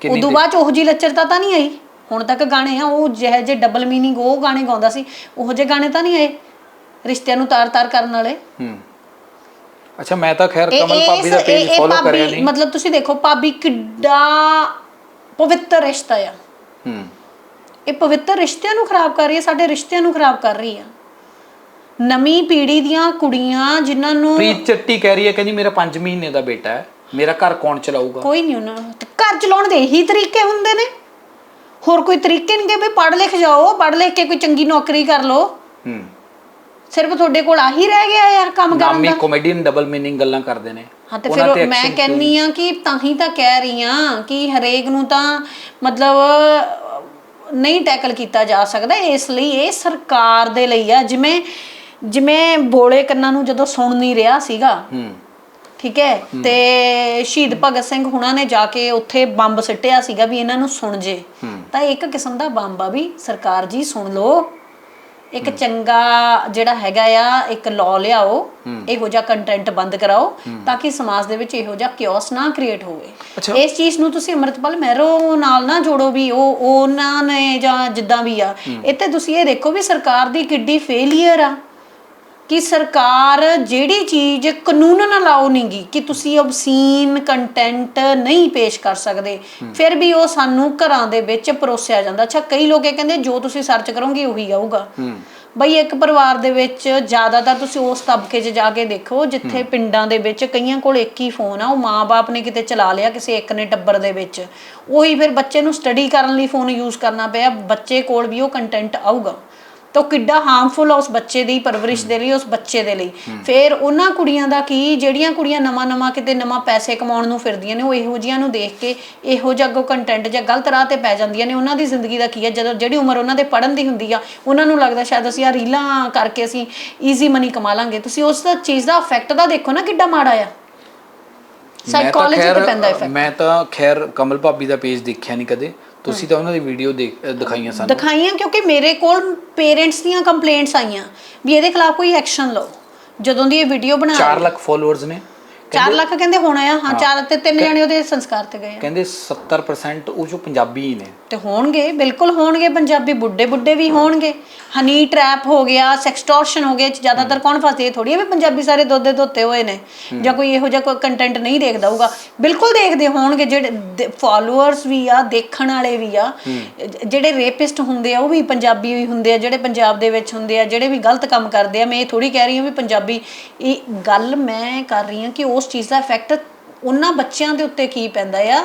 ਕਿੰਨੀ ਉਦੋਂ ਬਾਅਦ ਚ ਉਹੋ ਜੀ ਲੱਚਰਤਾ ਤਾਂ ਨਹੀਂ ਆਈ। ਹੁਣ ਤੱਕ ਗਾਣੇ ਆ ਉਹ ਜਿਹੇ ਜੇ ਡਬਲ ਮੀਨਿੰਗ ਉਹ ਗਾਣੇ ਗਾਉਂਦਾ ਸੀ ਉਹੋ ਜਿਹੇ ਗਾਣੇ ਤਾਂ ਨਹੀਂ ਆਏ। ਰਿਸ਼ਤਿਆਂ ਨੂੰ ਤਾਰ-ਤਾਰ ਕਰਨ ਵਾਲੇ। ਹੂੰ। ਅੱਛਾ ਮੈਂ ਤਾਂ ਖੈਰ ਕਮਲ ਭਾਬੀ ਦਾ ਪੇਜ ਫੋਲੋ ਕਰਿਆ ਨਹੀਂ। ਮਤਲਬ ਤੁਸੀਂ ਦੇਖੋ ਭਾਬੀ ਕਿੱਡਾ ਪਵਿੱਤਰ ਰਿਸ਼ਤਾ ਆ। ਹੂੰ। ਇਹ ਪਵਿੱਤਰ ਰਿਸ਼ਤਿਆਂ ਨੂੰ ਖਰਾਬ ਕਰ ਰਹੀ ਹੈ ਸਾਡੇ ਰਿਸ਼ਤਿਆਂ ਨੂੰ ਖਰਾਬ ਕਰ ਰਹੀ ਆ। ਨਵੀਂ ਪੀੜ੍ਹੀ ਦੀਆਂ ਕੁੜੀਆਂ ਜਿਨ੍ਹਾਂ ਨੂੰ ਪ੍ਰੀਤ ਚੱਟੀ ਕਹਿ ਰਹੀ ਹੈ ਕਹਿੰਦੀ ਮੇਰਾ 5 ਮਹੀਨੇ ਦਾ ਬੇਟਾ ਹੈ ਮੇਰਾ ਘਰ ਕੌਣ ਚਲਾਊਗਾ? ਕੋਈ ਨਹੀਂ ਉਹਨਾਂ ਨੂੰ ਘਰ ਚਲਾਉਣ ਦੇ ਇਹੀ ਤਰੀਕੇ ਹੁੰਦੇ ਨੇ। ਹੋਰ ਕੋਈ ਤਰੀਕੇ ਨਹੀਂ ਕਿ ਵੀ ਪੜ੍ਹ ਲਿਖ ਜਾਓ ਪੜ੍ਹ ਲਿਖ ਕੇ ਕੋਈ ਚੰਗੀ ਨੌਕਰੀ ਕਰ ਲਓ। ਹੂੰ। ਸਿਰਫ ਤੁਹਾਡੇ ਕੋਲ ਆਹੀ ਰਹਿ ਗਿਆ ਯਾਰ ਕੰਮ ਕਰਨ ਨਾਮੀ ਦਾ? ਕਾਮੇਡੀਅਨ ਡਬਲ ਮੀਨਿੰਗ ਗੱਲਾਂ ਕਰਦੇ ਨੇ। ਹਾਂ ਤੇ ਉਹਨਾਂ ਫਿਰ ਮੈਂ action ਕਹਿੰਨੀ ਆ ਕਿ ਤਾਂ ਹੀ ਤਾਂ ਕਹਿ ਰਹੀ ਆ ਕਿ ਹਰੇਕ ਨੂੰ ਤਾਂ ਮਤਲਬ ਨਹੀਂ ਟੈਕਲ ਕੀਤਾ ਜਾ ਸਕਦਾ। ਇਸ ਲਈ ਇਹ ਸਰਕਾਰ ਦੇ ਲਈ ਆ। ਜਿਵੇਂ ਜਿਵੇਂ ਬੋਲੇ ਕੰਨਾਂ ਨੂੰ ਜਦੋਂ ਸੁਣ ਨਹੀਂ ਰਿਹਾ ਸੀਗਾ ਹੂੰ। ਠੀਕ ਹੈ? ਤੇ ਸ਼ਹੀਦ ਭਗਤ ਸਿੰਘ ਹੁਣਾਂ ਨੇ ਜਾ ਕੇ ਉੱਥੇ ਬੰਬ ਸਿੱਟਿਆ ਸੀਗਾ ਵੀ ਇਹਨਾਂ ਨੂੰ ਸੁਣ ਜੇ। ਤਾਂ ਇੱਕ ਕਿਸਮ ਦਾ ਬੰਬ ਆ ਵੀ ਸਰਕਾਰ ਜੀ ਸੁਣ ਲਓ। ਇੱਕ ਚੰਗਾ ਜਿਹੜਾ ਹੈਗਾ ਆ ਇੱਕ ਲਾਅ ਲਿਆਓ ਇਹੋ ਜਿਹਾ ਕੰਟੈਂਟ ਬੰਦ ਕਰਾਓ ਤਾਂ ਕਿ ਸਮਾਜ ਦੇ ਵਿੱਚ ਇਹੋ ਜਿਹਾ ਕਿਓਸ ਨਾ ਕ੍ਰੀਏਟ। ਹੋਵੇ। ਇਸ ਚੀਜ਼ ਨੂੰ ਤੁਸੀਂ ਅਮਰਤਪਾਲ ਮਹਿਰੋ ਨਾਲ ਨਾ ਜੋੜੋ ਵੀ ਉਹ ਉਹਨਾਂ ਨੇ ਜਾਂ ਜਿੱਦਾਂ ਵੀ ਆ। ਇੱਥੇ ਤੁਸੀਂ ਇਹ ਦੇਖੋ ਵੀ ਸਰਕਾਰ ਦੀ ਕਿੱਡੀ ਫੇਲਿਅਰ ਆ। ਕਿ ਸਰਕਾਰ ਜਿਹੜੀ ਚੀਜ਼ ਕਾਨੂੰਨ ਅਲਾਉ ਨਹੀਂਗੀ ਕਿ ਤੁਸੀਂ ਅਬਸੀਨ ਕੰਟੈਂਟ ਨਹੀਂ ਪੇਸ਼ ਕਰ ਸਕਦੇ ਫਿਰ ਵੀ ਉਹ ਸਾਨੂੰ ਘਰਾਂ ਦੇ ਵਿੱਚ ਪਰੋਸਿਆ ਜਾਂਦਾ। ਅੱਛਾ ਕਈ ਲੋਕ ਇਹ ਕਹਿੰਦੇ ਜੋ ਤੁਸੀਂ ਸਰਚ ਕਰੋਗੇ ਉਹੀ ਆਊਗਾ। ਬਈ ਇੱਕ ਪਰਿਵਾਰ ਦੇ ਵਿੱਚ ਜ਼ਿਆਦਾਤਰ ਤੁਸੀਂ ਉਸ ਤਬਕੇ 'ਚ ਜਾ ਕੇ ਦੇਖੋ ਜਿੱਥੇ ਪਿੰਡਾਂ ਦੇ ਵਿੱਚ ਕਈਆਂ ਕੋਲ ਇੱਕ ਹੀ ਫੋਨ ਆ ਉਹ ਮਾਪੇ ਨੇ ਕਿਤੇ ਚਲਾ ਲਿਆ ਕਿਸੇ ਇੱਕ ਨੇ ਟੱਬਰ ਦੇ ਵਿੱਚ। ਉਹੀ ਫਿਰ ਬੱਚੇ ਨੂੰ ਸਟੱਡੀ ਕਰਨ ਲਈ ਫੋਨ ਯੂਜ਼ ਕਰਨਾ ਪਿਆ ਬੱਚੇ ਕੋਲ ਵੀ ਉਹ ਕੰਟੈਂਟ ਆਊਗਾ। ਤਾਂ ਉਹ ਕਿੱਡਾ ਹਾਰਮਫੁਲ ਆ ਉਸ ਬੱਚੇ ਦੀ ਪਰਵਰਿਸ਼ ਦੇ ਲਈ ਉਸ ਬੱਚੇ ਦੇ ਲਈ। ਫਿਰ ਉਹਨਾਂ ਕੁੜੀਆਂ ਦਾ ਕੀ ਜਿਹੜੀਆਂ ਕੁੜੀਆਂ ਨਵਾਂ ਨਵਾਂ ਕਿਤੇ ਨਵਾਂ ਪੈਸੇ ਕਮਾਉਣ ਨੂੰ ਫਿਰਦੀਆਂ ਨੇ ਉਹ ਇਹੋ ਜਿਹੀਆਂ ਨੂੰ ਦੇਖ ਕੇ ਇਹੋ ਜਿਹਾ ਅੱਗੋਂ ਕੰਟੈਂਟ ਜਾਂ ਗਲਤ ਰਾਹ ਤੇ ਪੈ ਜਾਂਦੀਆਂ ਨੇ। ਉਹਨਾਂ ਦੀ ਜ਼ਿੰਦਗੀ ਦਾ ਕੀ ਹੈ ਜਦੋਂ ਜਿਹੜੀ ਉਮਰ ਉਹਨਾਂ ਦੇ ਪੜਨ ਦੀ ਹੁੰਦੀ ਆ ਉਹਨਾਂ ਨੂੰ ਲੱਗਦਾ ਸ਼ਾਇਦ ਅਸੀਂ ਆ ਰੀਲਾਂ ਕਰਕੇ ਅਸੀਂ ਈਜ਼ੀ ਮਨੀ ਕਮਾ ਲਾਂਗੇ। ਤੁਸੀਂ ਉਸ ਦਾ ਚੀਜ਼ ਦਾ ਇਫੈਕਟ ਦਾ ਦੇਖੋ ਨਾ ਕਿੱਡਾ ਮਾੜਾ ਆ। ਸਾਈਕੋਲੋਜੀ ਤੇ ਪੈਂਦਾ ਇਫੈਕਟ ਮੈਂ ਤਾਂ ਖੈਰ ਕਮਲ ਭਾਬੀ ਦਾ ਪੇਜ ਦੇਖਿਆ ਨਹੀਂ ਕਦੇ। ਤੁਸੀਂ ਤਾਂ ਉਹਨਾਂ ਦੀ ਵੀਡੀਓ ਦੇਖ ਦਿਖਾਈਆਂ ਸਾਨੂੰ। ਦਿਖਾਈਆਂ ਕਿਉਂਕਿ ਮੇਰੇ ਕੋਲ ਪੇਰੈਂਟਸ ਦੀਆਂ ਕੰਪਲੇਂਟਸ ਆਈਆਂ। ਵੀ ਇਹਦੇ ਖਿਲਾਫ ਕੋਈ ਐਕਸ਼ਨ ਲਓ। ਜਦੋਂ ਦੀ ਇਹ ਵੀਡੀਓ ਬਣਾ 4 ਲੱਖ ਫਾਲੋਅਰਸ ਨੇ। 4 ਲੱਖ ਕਹਿੰਦੇ ਹੋਣਾ ਆ। ਹਾਂ ਚਾਰ ਤੇ ਤਿੰਨ ਜਣੇ ਉਹਦੇ ਸੰਸਕਾਰ ਤੇ ਗਏ ਆ। ਕਹਿੰਦੇ 70% ਉਹ ਜੋ ਪੰਜਾਬੀ ਹੀ ਨੇ। ਤੇ ਹੋਣਗੇ ਬਿਲਕੁਲ ਹੋਣਗੇ ਪੰਜਾਬੀ ਬੁੱਢੇ ਬੁੱਢੇ ਵੀ ਹੋਣਗੇ। ਹਨੀ ਟ੍ਰੈਪ ਹੋ ਗਿਆ ਸੈਕਸਟੋਰਸ਼ਨ ਹੋ ਗਿਆ ਜ਼ਿਆਦਾਤਰ ਕੌਣ ਫਸਦੇ ਥੋੜੀ ਆ ਵੀ ਪੰਜਾਬੀ ਸਾਰੇ ਦੁੱਧ ਧੋਤੇ ਹੋਏ ਨੇ। ਜਾਂ ਕੋਈ ਇਹੋ ਜਿਹਾ ਕੋਈ ਕੰਟੈਂਟ ਨਹੀਂ ਦੇਖਦਾ ਹੋਊਗਾ। ਬਿਲਕੁਲ ਦੇਖਦੇ ਹੋਣਗੇ ਜਿਹੜੇ ਫਾਲੋਅਰਸ ਵੀ ਆ ਦੇਖਣ ਵਾਲੇ ਵੀ ਆ। ਜਿਹੜੇ ਰੇਪਿਸਟ ਹੁੰਦੇ ਆ ਉਹ ਵੀ ਪੰਜਾਬੀ ਹੀ ਹੁੰਦੇ ਆ ਜਿਹੜੇ ਪੰਜਾਬ ਦੇ ਵਿੱਚ ਹੁੰਦੇ ਆ ਜਿਹੜੇ ਵੀ ਗਲਤ ਕੰਮ ਕਰਦੇ ਆ। ਮੈਂ ਇਹ ਥੋੜੀ ਕਹਿ ਰਹੀ ਹਾਂ ਵੀ ਪੰਜਾਬੀ ਇਹ ਗੱਲ ਮੈਂ ਕਰ ਰਹੀ ਹਾਂ ਕਿ ਉਸ ਚੀਜ਼ ਦਾ ਇਫੈਕਟ ਉਹਨਾਂ ਬੱਚਿਆਂ ਦੇ ਉੱਤੇ ਕੀ ਪੈਂਦਾ ਆ?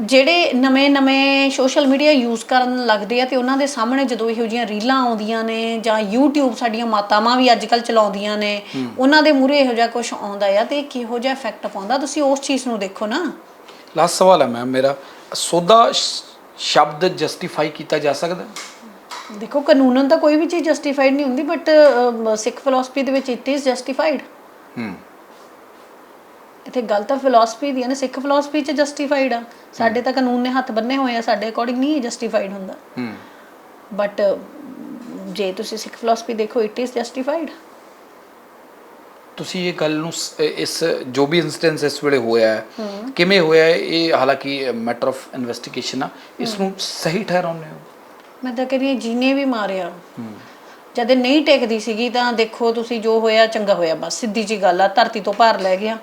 ਜਿਹੜੇ ਨਵੇਂ-ਨਵੇਂ ਸੋਸ਼ਲ ਮੀਡੀਆ ਯੂਜ਼ ਕਰਨ ਲੱਗਦੇ ਆ ਤੇ ਉਹਨਾਂ ਦੇ ਸਾਹਮਣੇ ਜਦੋਂ ਇਹੋ ਜਿਹੀਆਂ ਰੀਲਾਂ ਆਉਂਦੀਆਂ ਨੇ ਜਾਂ YouTube ਸਾਡੀਆਂ ਮਾਤਾਵਾਂ ਵੀ ਅੱਜਕੱਲ ਚਲਾਉਂਦੀਆਂ ਨੇ ਉਹਨਾਂ ਦੇ ਮੂਹਰੇ ਇਹੋ ਜਿਹਾ ਕੁਝ ਆਉਂਦਾ ਆ ਤੇ ਕਿਹੋ ਜਿਹਾ ਇਫੈਕਟ ਪਾਉਂਦਾ? ਤੁਸੀਂ ਉਸ ਚੀਜ਼ ਨੂੰ ਦੇਖੋ ਨਾ। ਲਾਸਟ ਸਵਾਲ ਹੈ ਮੈਮ ਮੇਰਾ। ਸੋਦਾ ਸ਼ਬਦ ਜਸਟੀਫਾਈ ਕੀਤਾ ਜਾ ਸਕਦਾ? ਦੇਖੋ ਕਾਨੂੰਨਨ ਤਾਂ ਕੋਈ ਵੀ ਚੀਜ਼ ਜਸਟੀਫਾਈਡ ਨਹੀਂ ਹੁੰਦੀ ਬਟ ਸਿੱਖ ਫਿਲਾਸਫੀ ਦੇ ਵਿੱਚ ਇਟ ਇਜ਼ ਜਸਟੀਫਾਈਡ ਹੂੰ। ਇੱਥੇ ਗੱਲ ਤਾਂ ਫਿਲਾਸਫੀ ਦੀ ਹੈ ਨਾ ਸਿੱਖ ਫਿਲਾਸਫੀ ਚ ਜਸਟੀਫਾਈਡ ਆ। ਸਾਡੇ ਤਾਂ ਕਾਨੂੰਨ ਨੇ ਹੱਥ ਬੰਨੇ ਹੋਏ ਆ ਸਾਡੇ ਅਕੋਰਡਿੰਗ ਨਹੀਂ ਜਸਟੀਫਾਈਡ ਹੁੰਦਾ। ਹੂੰ। ਬਟ ਜੇ ਤੁਸੀਂ ਸਿੱਖ ਫਿਲਾਸਫੀ ਦੇਖੋ ਇਟ ਇਜ਼ ਜਸਟੀਫਾਈਡ ਤੁਸੀਂ ਇਹ ਗੱਲ ਨੂੰ ਇਸ ਜੋ ਵੀ ਇਨਸੀਡੈਂਸ ਇਸ ਵੇਲੇ ਹੋਇਆ ਹੈ ਕਿਵੇਂ ਹੋਇਆ ਹੈ, ਇਹ ਹਾਲਾਂਕਿ ਮੈਟਰ ਆਫ ਇਨਵੈਸਟੀਗੇਸ਼ਨ ਆ ਇਸ ਨੂੰ ਸਹੀ ਠਹਿਰਾਉਂਦੇ ਹੋ? ਮੈਂ ਤਾਂ ਕਹਿੰਦੀ ਹਾਂ ਜਿਹਨੇ ਵੀ ਮਾਰਿਆ। ਜਦ ਨਹੀਂ ਟਿਕਦੀ ਸੀਗੀ ਤਾਂ ਦੇਖੋ ਤੁਸੀਂ ਜੋ ਹੋਇਆ ਚੰਗਾ ਹੋਇਆ ਬਸ ਸਿੱਧੀ ਜੀ ਗੱਲ ਆ ਧਰਤੀ ਤੋਂ ਭਾਰ ਲੈ ਗਿਆ।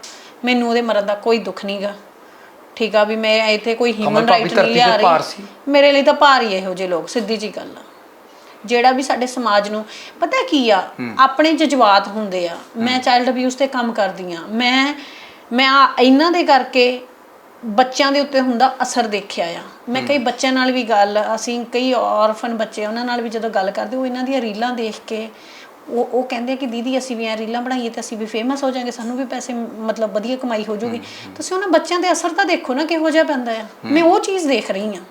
ਮੈਨੂੰ ਉਹਦੇ ਮਰਨ ਦਾ ਕੋਈ ਦੁੱਖ ਨਹੀਂਗਾ ਠੀਕ ਆ ਵੀ ਮੈਂ ਇੱਥੇ ਕੋਈ ਹਿਊਮਨ ਭਾਬੀ ਰਾਈਟ ਧਰਤੀ ਨਹੀਂ ਲਿਆ ਤੇ ਭਾਰ ਰਹੀ ਸੀ। ਮੇਰੇ ਲਈ ਤਾਂ ਭਾਰ ਹੀ ਇਹੋ ਜਿਹੇ ਲੋਕ ਸਿੱਧੀ ਜੀ ਗੱਲ ਆ। ਜਿਹੜਾ ਵੀ ਸਾਡੇ ਸਮਾਜ ਨੂੰ ਪਤਾ ਕੀ ਆ? ਆਪਣੇ ਜਜ਼ਬਾਤ ਹੁੰਦੇ ਆ। ਮੈਂ ਚਾਈਲਡ ਅਬਿਊਜ਼ ਤੇ ਕੰਮ ਕਰਦੀ ਆ। ਮੈਂ ਮੈਂ ਆ ਇਹਨਾਂ ਦੇ ਕਰਕੇ ਬੱਚਿਆਂ ਦੇ ਉੱਤੇ ਹੁੰਦਾ ਅਸਰ ਦੇਖਿਆ ਆ। ਮੈਂ ਕਈ ਬੱਚਿਆਂ ਨਾਲ ਵੀ ਗੱਲ ਅਸੀਂ ਕਈ ਔਰਫਨ ਬੱਚੇ ਉਹਨਾਂ ਨਾਲ ਵੀ ਜਦੋਂ ਗੱਲ ਕਰਦੇ ਉਹ ਇਹਨਾਂ ਦੀਆਂ ਰੀਲਾਂ ਦੇਖ ਕੇ ਉਹ ਉਹ ਕਹਿੰਦੇ ਕਿ ਦੀਦੀ ਅਸੀਂ ਵੀ ਐ ਰੀਲਾਂ ਬਣਾਈਏ ਤੇ ਅਸੀਂ ਵੀ ਫੇਮਸ ਹੋ ਜਾਾਂਗੇ ਸਾਨੂੰ ਵੀ ਪੈਸੇ ਮਤਲਬ ਵਧੀਆ ਕਮਾਈ ਹੋ ਜਾਊਗੀ ਤੁਸੀਂ ਉਹਨਾਂ ਬੱਚਿਆਂ ਦੇ ਅਸਰ ਤਾਂ ਦੇਖੋ ਨਾ ਕਿਹੋ ਜਿਹਾ ਪੈਂਦਾ ਆ। ਮੈਂ ਉਹ ਚੀਜ਼ ਦੇਖ ਰਹੀ ਆ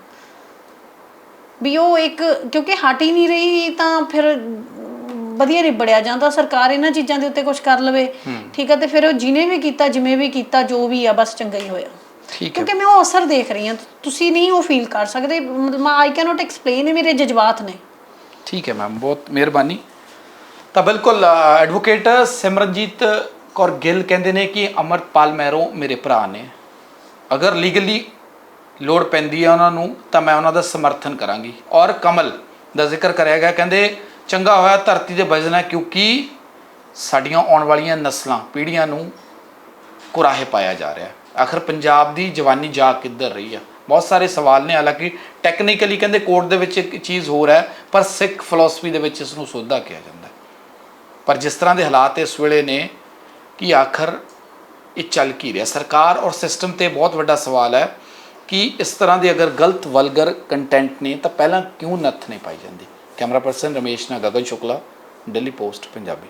ਵੀ ਉਹ ਇੱਕ ਕਿਉਂਕਿ ਹਟ ਹੀ ਨਹੀਂ ਰਹੀ ਤਾਂ ਫਿਰ ਵਧੀਆ ਨਿਬੜਿਆ ਜਾਂਦਾ ਸਰਕਾਰ ਇਹਨਾਂ ਚੀਜ਼ਾਂ ਦੇ ਉੱਤੇ ਕੁਝ ਕਰ ਲਵੇ। ਠੀਕ ਹੈ ਤੇ ਫਿਰ ਉਹ ਜਿਹਨੇ ਵੀ ਕੀਤਾ ਜਿਵੇਂ ਵੀ ਕੀਤਾ ਜੋ ਵੀ ਆ ਬਸ ਚੰਗਾ ਹੀ ਹੋਇਆ। ਕਿਉਂਕਿ ਮੈਂ ਉਹ ਅਸਰ ਦੇਖ ਰਹੀ ਹਾਂ। ਤੁਸੀਂ ਨਹੀਂ ਉਹ ਫੀਲ ਕਰ ਸਕਦੇ। ਮਤਲਬ ਆਈ ਕੈਨੋਟ ਐਕਸਪਲੇਨ ਮੇਰੇ ਜਜ਼ਬਾਤ ਨੇ। ਠੀਕ ਹੈ ਮੈਮ ਬਹੁਤ ਮਿਹਰਬਾਨੀ। ਤਾਂ ਬਿਲਕੁਲ ਐਡਵੋਕੇਟ ਸਿਮਰਨਜੀਤ ਕੌਰ ਗਿੱਲ ਕਹਿੰਦੇ ਨੇ ਕਿ ਅਮਰਪਾਲ ਮੈਰੋ ਮੇਰੇ ਭਰਾ ਨੇ। ਅਗਰ ਲੀਗਲੀ ਲੋੜ ਪੈਂਦੀ ਹੈ ਉਹਨਾਂ ਨੂੰ, ਤਾਂ ਮੈਂ ਉਹਨਾਂ ਦਾ ਸਮਰਥਨ ਕਰਾਂਗੀ। ਔਰ ਕਮਲ ਦਾ ਜ਼ਿਕਰ ਕਰਿਆ ਗਿਆ, ਕਹਿੰਦੇ ਚੰਗਾ ਹੋਇਆ ਧਰਤੀ ਤੇ ਵਜਣਾ ਕਿਉਂਕਿ ਸਾਡੀਆਂ ਆਉਣ ਵਾਲੀਆਂ ਨਸਲਾਂ, ਪੀੜ੍ਹੀਆਂ ਨੂੰ ਕੁਰਾਹੇ ਪਾਇਆ ਜਾ ਰਿਹਾ। ਆਖਰ ਪੰਜਾਬ ਦੀ ਜਵਾਨੀ ਜਾ ਕਿੱਧਰ ਰਹੀ ਆ? ਬਹੁਤ ਸਾਰੇ ਸਵਾਲ ਨੇ, ਹਾਲਾਂਕਿ ਟੈਕਨੀਕਲੀ ਕਹਿੰਦੇ ਕੋਰਟ ਦੇ ਵਿੱਚ ਇੱਕ ਚੀਜ਼ ਹੋਰ ਹੈ, ਪਰ ਸਿੱਖ ਫਿਲਾਸਫੀ ਦੇ ਵਿੱਚ ਇਸ ਨੂੰ ਸੋਧਾ ਕਿਹਾ ਜਾਂਦਾ। ਪਰ ਜਿਸ ਤਰ੍ਹਾਂ ਦੇ ਹਾਲਾਤ ਇਸ ਵੇਲੇ ਨੇ ਕਿ ਆਖਰ ਇਹ ਚੱਲ ਕੀ ਰਿਹਾ? ਸਰਕਾਰ ਔਰ ਸਿਸਟਮ ਤੇ ਬਹੁਤ ਵੱਡਾ ਸਵਾਲ ਹੈ ਕਿ ਇਸ ਤਰ੍ਹਾਂ ਦੇ ਅਗਰ ਗਲਤ ਵਲਗਰ ਕੰਟੈਂਟ ਨੇ ਤਾਂ ਪਹਿਲਾਂ ਕਿਉਂ ਨੱਥ ਨਹੀਂ ਪਾਈ ਜਾਂਦੀ? ਕੈਮਰਾ ਪਰਸਨ ਰਮੇਸ਼ ਨਾਲ ਗਗਨ ਸ਼ੁਕਲਾ ਦਿੱਲੀ ਪੋਸਟ ਪੰਜਾਬੀ।